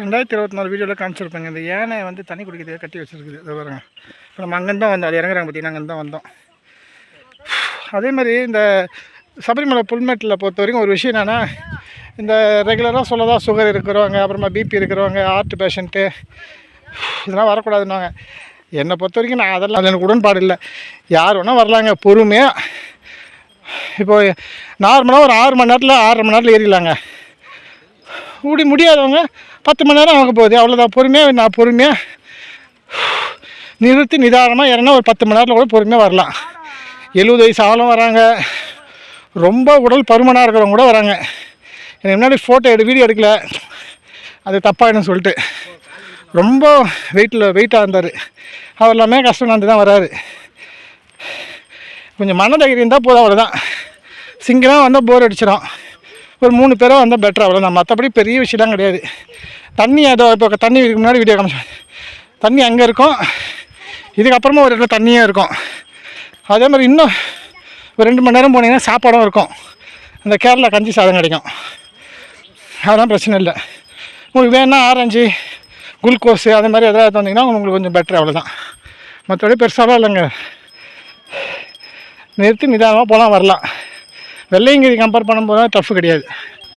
ரெண்டாயிரத்தி இருபத்தி நாலு வீடியோவில் காமிச்சிருப்பாங்க. இந்த ஏனை வந்து தண்ணி குடிக்கிறதுக்கு கட்டி வச்சிருக்குது. இதை பாருங்க. இப்போ நம்ம அங்கேருந்து தான் வந்தோம். அது இறங்குறாங்க பார்த்தீங்கன்னா அங்கேருந்து தான் வந்தோம். அதே மாதிரி இந்த சபரிமலை புல்மேட்டில் பொறுத்த வரைக்கும் ஒரு விஷயம் என்னென்னா இந்த ரெகுலராக சொல்லதா சுகர் இருக்கிறவங்க அப்புறமா பிபி இருக்கிறவங்க ஹார்ட் பேஷண்ட்டு இதெல்லாம் வரக்கூடாதுன்னாங்க என்னை பொறுத்த வரைக்கும் நான் அதெல்லாம் எனக்கு உடன்பாடு இல்லை. யார் வேணால் வரலாங்க. பொறுமையாக இப்போ நார்மலாக ஒரு ஆறு மணி நேரத்தில் ஆறரை மணி நேரத்தில் ஏறிடலாங்க. கூடி முடியாதவங்க பத்து மணி நேரம் ஆக போகுது. அவ்வளோதான் பொறுமையாக நான் பொறுமையாக நிறுத்தி நிதானமாக இறங்கினா ஒரு பத்து மணி நேரத்தில் கூட பொறுமையாக வரலாம். எழுபது வயசு ஆளும் வராங்க. ரொம்ப உடல் பருமனாக இருக்கிறவங்க கூட வராங்க. எனக்கு முன்னாடி ஃபோட்டோ எடு வீடியோ எடுக்கல. அது தப்பாயிடும் சொல்லிட்டு. ரொம்ப வெயிட்டில் வெயிட்டாக இருந்தார். அவர் எல்லாமே கஷ்டம் நடந்து தான் வராரு. கொஞ்சம் மனதைரியம் தான் போதும் அவ்வளோதான் சிங்கிளாக வந்தால் போர் அடிச்சிடும் ஒரு மூணு பேராக வந்தால் பெட்டர் அவ்வளோதான் மற்றபடி பெரிய விஷயம்லாம் கிடையாது. தண்ணி ஏதோ இப்போ தண்ணி இதுக்கு முன்னாடி வீடியோ காமிச்சேன். தண்ணி அங்கே இருக்கும். இதுக்கப்புறமா ஒரு இடத்துல தண்ணியும் இருக்கும். அதே மாதிரி இன்னும் ஒரு ரெண்டு மணி நேரம் போனீங்கன்னா சாப்பாடும் இருக்கும். அந்த கேரளா கஞ்சி சாதம் கிடைக்கும். அதெல்லாம் பிரச்சனை இல்லை. உங்களுக்கு வேணால் ஆரஞ்சு குளுக்கோஸு அது மாதிரி எதாவது வந்தீங்கன்னா உங்களுக்கு கொஞ்சம் பெட்டர் அவ்வளோதான் மற்றபடி பெருசாலாம் இல்லைங்க. நிறுத்தி நிதானமாக போகலாம் வரலாம். வெள்ளையங்கிரி கம்பேர் பண்ணும்போது டஃப் கிடையாது.